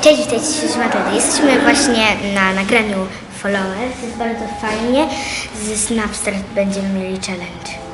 Cześć, witajcie z Matildy. Jesteśmy właśnie na nagraniu Followers. Jest bardzo fajnie. Z Snapstart będziemy mieli challenge.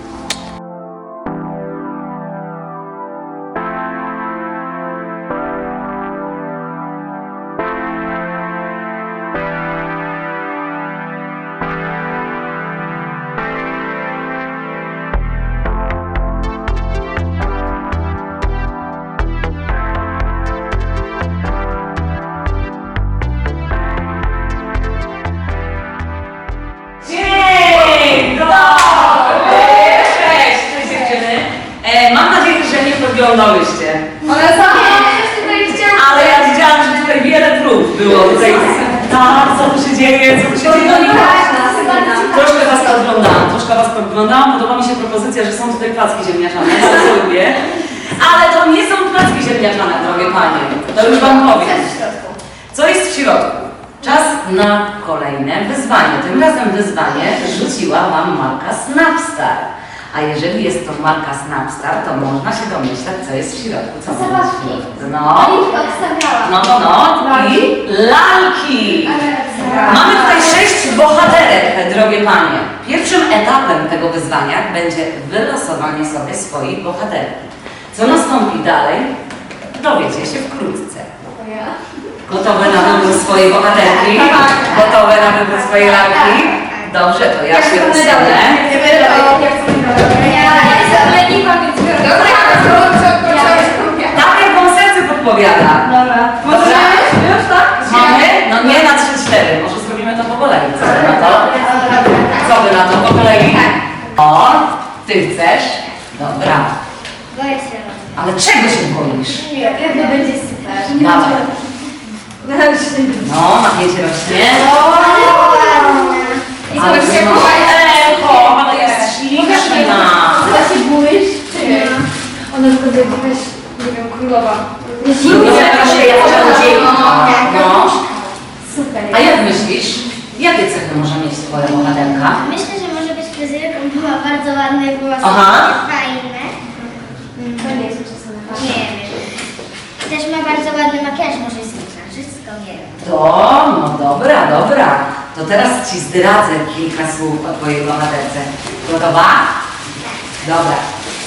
Było tutaj. Tak, co tu się dzieje, co tu się dzieje? No nie Troszkę was podglądałam, troszkę was podglądałam. Podoba mi się propozycja, że są tutaj placki ziemniaczane, bardzo lubię. Ale to nie są placki ziemniaczane, drogie panie. To już wam powiem. Co jest w środku? Czas na kolejne wyzwanie. Tym razem wyzwanie rzuciła Wam marka Snapstar. A jeżeli jest to marka Snapstar, to można się domyślać, co jest w środku. Co środku? No, no, no, no. I lalki. Mamy tutaj sześć bohaterek, drogie panie. Pierwszym etapem tego wyzwania będzie wylosowanie sobie swojej bohaterki. Co nastąpi dalej, dowiecie się wkrótce. Gotowe na wybór swojej bohaterki? Gotowe na wybór swojej lalki? Dobrze, to ja się usunę. Nie Tak jak wam serce podpowiada. Dobra. Dobra. Już tak? Mamy? No nie na 3-4, może zrobimy to po kolei. Co wy na to? Co wy na to po kolei? O, ty chcesz? Dobra. Boję się. Ale czego się boisz? Pewnie będzie super. Dawaj. No, napięcie rośnie. Jak jakaś, nie wiem, królowa. No, jakaś czarodziejka. No. Super. A jak myślisz? Jakie cechy może mieć twoja bohaterka? Myślę, że może być fryzjerką, bo ma bardzo ładne włosy. Aha. Fajne. To nie jest uczesane. Nie wiem. Też ma bardzo ładny makijaż, może jest makijażystką, nie wiem. To, no dobra, dobra. To teraz ci zdradzę kilka słów o twojej bohaterce. Gotowa? Dobra.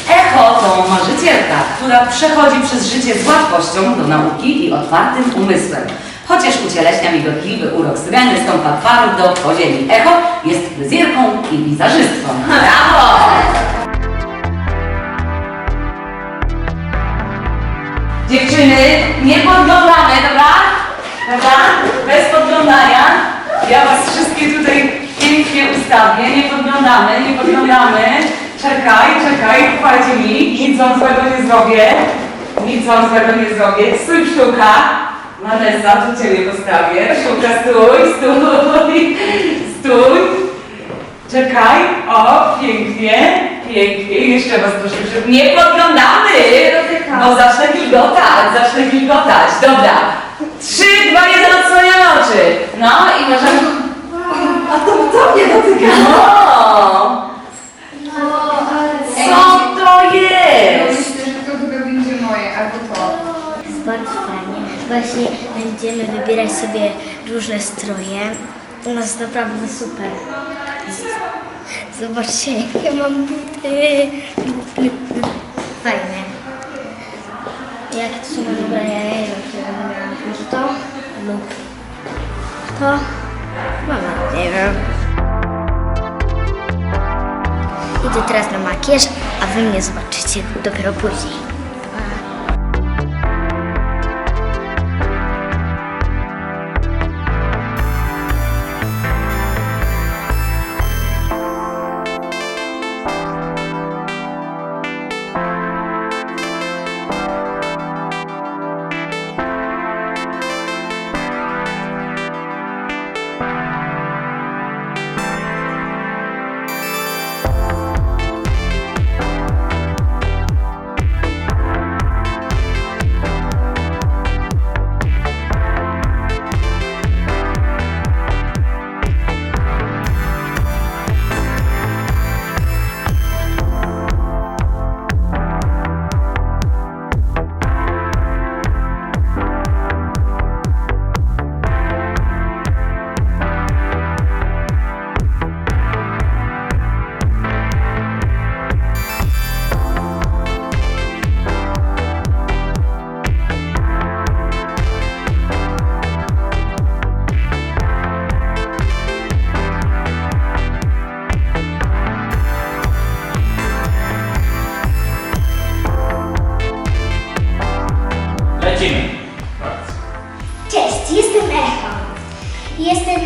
Echo to marzycielka, która przechodzi przez życie z łatwością do nauki i otwartym umysłem. Chociaż ucieleśnia migotliwy urok syreny, stąpa twardo po ziemi. Echo jest fryzjerką i wizerzystką. Brawo! Dziewczyny, nie podglądamy, dobra? Dobra? Bez podglądania. Ja was wszystkie tutaj pięknie ustawię. Nie podglądamy, nie podglądamy. Czekaj, czekaj, ufajcie mi. Nic wam złego nie zrobię. Nic wam złego nie zrobię. Stój pszczółka. Vanessa, tu ciebie postawię. Pszczółka, stój, stój, stój. Czekaj, o, pięknie, pięknie, jeszcze was troszkę, nie podglądamy, bo zacznę wilgotać, zacznę wilgotać, dobra, trzy, dwa, jeden, odsłaniamy oczy, no i możemy, A to to mnie dotyka. no, No, ale... co to jest? Myślę, że to chyba będzie moje, albo to. Jest bardzo fajnie. Właśnie będziemy wybierać sobie różne stroje. U nas naprawdę super. Zobaczcie, jakie mam buty. Fajne. Jak moje ubrania? Ja nie wiem, czy to lub to. Mama, nie wiem. Idę teraz na makijaż, a wy mnie zobaczycie dopiero później.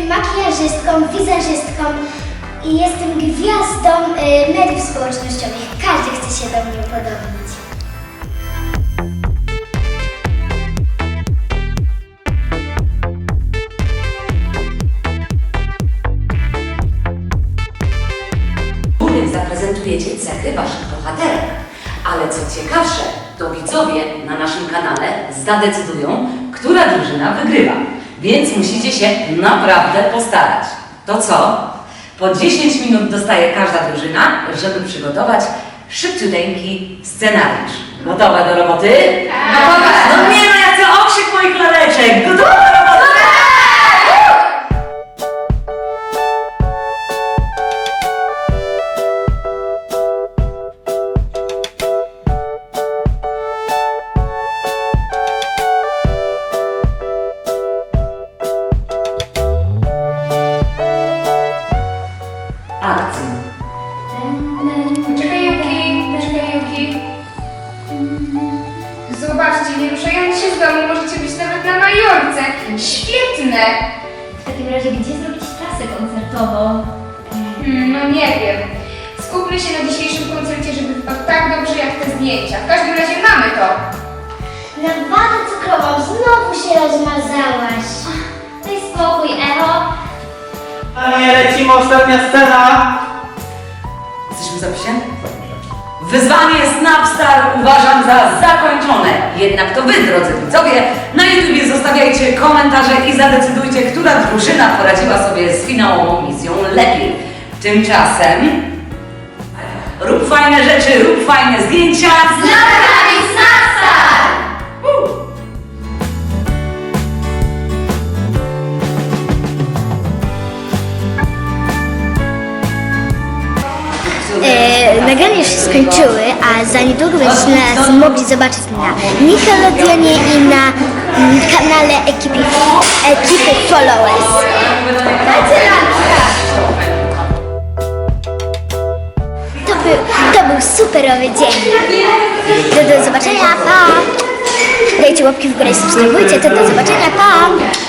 Makijażystką, wizerzystką i jestem gwiazdą y, mediów społecznościowych. Każdy chce się do mnie podobać. Góry zaprezentujecie cechy waszych bohaterek. Ale co ciekawsze, to widzowie na naszym kanale zadecydują, która drużyna wygrywa. Więc musicie się naprawdę postarać. To co? Po 10 minut dostaje każda drużyna, żeby przygotować szybciuteńki scenariusz. Gotowe do roboty? Gotowe! No nie no, ja chcę okrzyk moich laleczek! Nie ruszając się z domu możecie być nawet na Majorce. Świetne! W takim razie gdzie zrobić trasę koncertową? Hmm, no nie wiem. Skupmy się na dzisiejszym koncercie, żeby wypadł tak dobrze jak te zdjęcia. W każdym razie mamy to. Na wadę cukrową znowu się rozmazałaś. Daj spokój, Echo. A nie, lecimy, ostatnia scena! Jesteśmy zapisie? Wyzwanie Snapstar uważam za zakończone. Jednak to Wy, drodzy widzowie, na YouTubie zostawiajcie komentarze i zadecydujcie, która drużyna poradziła sobie z finałową misją lepiej. Tymczasem rób fajne rzeczy, rób fajne zdjęcia. Nami Snapstar! Nagrania się skończyły, a za niedługo będziecie nas mogli zobaczyć na Nickelodeonie i na mm, kanale ekipy, ekipy Followers. To był, to był superowy dzień. Do, do zobaczenia, pa! Dajcie łapki w górę i subskrybujcie, to do zobaczenia, pa!